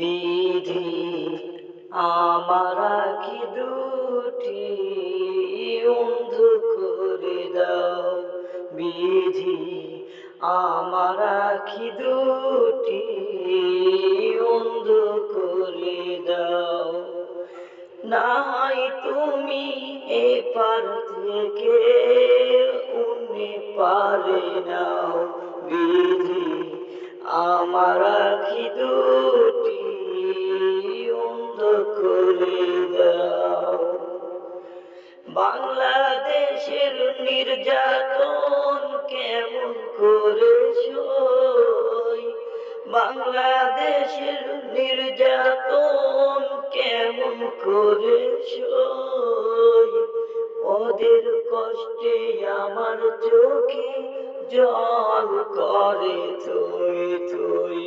বিধি আমার কি দুটি অন্ধ করে দাও? বিধি, আমার কি দুটি অন্ধ করে দাও? নাই তুমি এপার থেকে উনি পারে নাও। বিধি, আমার আখি দুটি বাংলাদেশের নির্যাতন কেমন করে বাংলাদেশের নির্যাতন কেমন করে ওদের কষ্টে আমার চোখে জল করে তুই তুই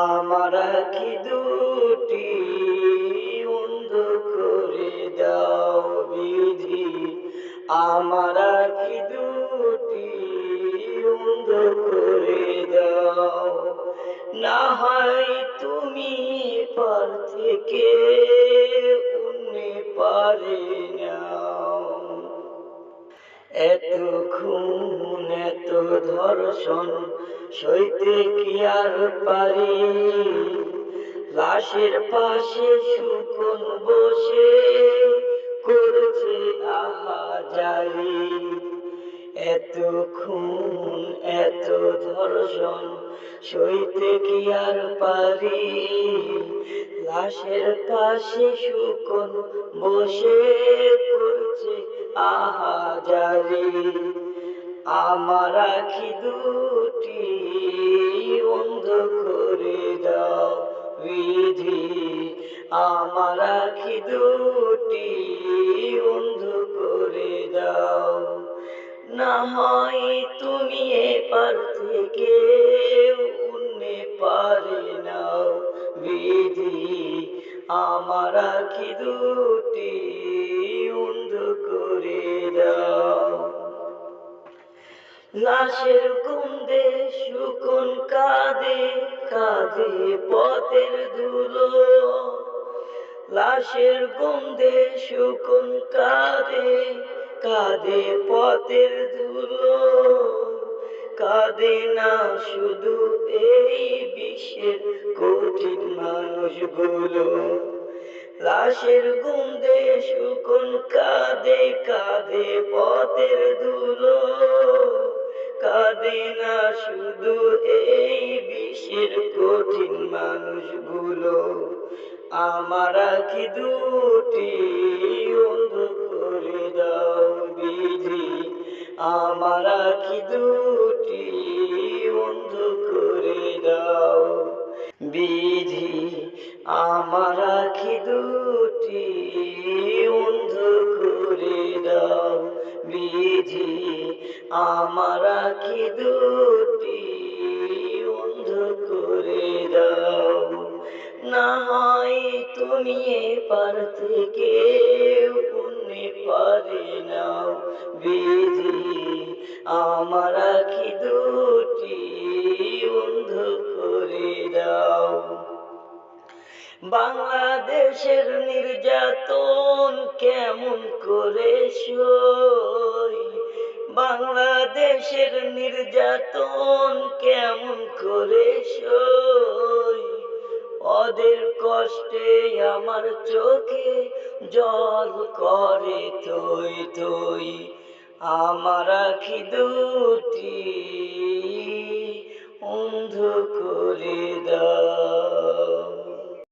আমার কি দুটি আমার কি দুটি করে দাও। না হয় তুমি পার থেকে পারে এত খুন, এত ধর্ষণ, সইতে কি আর পারি? লাশের পাশে শুকন বসে করছে এত খুন, এত ধর্ষণ, সইতে কি আর পারি? লাশের পাশে শুকন, বসে করছে আহাজারি। আমার আখি দুটি অন্ধ করে দাও বিধি। আমার আখি দুটি অন্ধ করে দাও। না হয় তুমি এপার থেকে উন্নে পারে নাও বিধি। আমার আখি দুটি অন্ধ করে দাও। লাশের কুন্দে শুকন কাঁদে কাঁদে পথের ধুলো। লাশের গন্ধে শুকন কাঁদে কাঁদে পথের ধুলো কাঁদে না শুধু এই বিশ্বের কঠিন মানুষগুলো। লাশের গন্ধে শুকন কাঁদে কাঁদে পথের ধুলো কাঁদে না শুধু এই বিশ্বের কঠিন মানুষগুলো। আমার কি দুটি আমার কি দুটি অন্ধ করে দাও। বিধি, আমার কি দুটি অন্ধ করে দাও। বিধি, আমার কি দুটি অন্ধ করে দাও। না হয় তুমি এপার থেকে পারে নাও। বিধি আমার কি দুটি অন্ধ করে দাও। বাংলাদেশের নির্যাতন কেমন করে সই? বাংলাদেশের নির্যাতন কেমন করে সই? ওদের কষ্টে আমার চোখে জল করে তুই তুই আমার আখি দুটি অন্ধ করে দাও।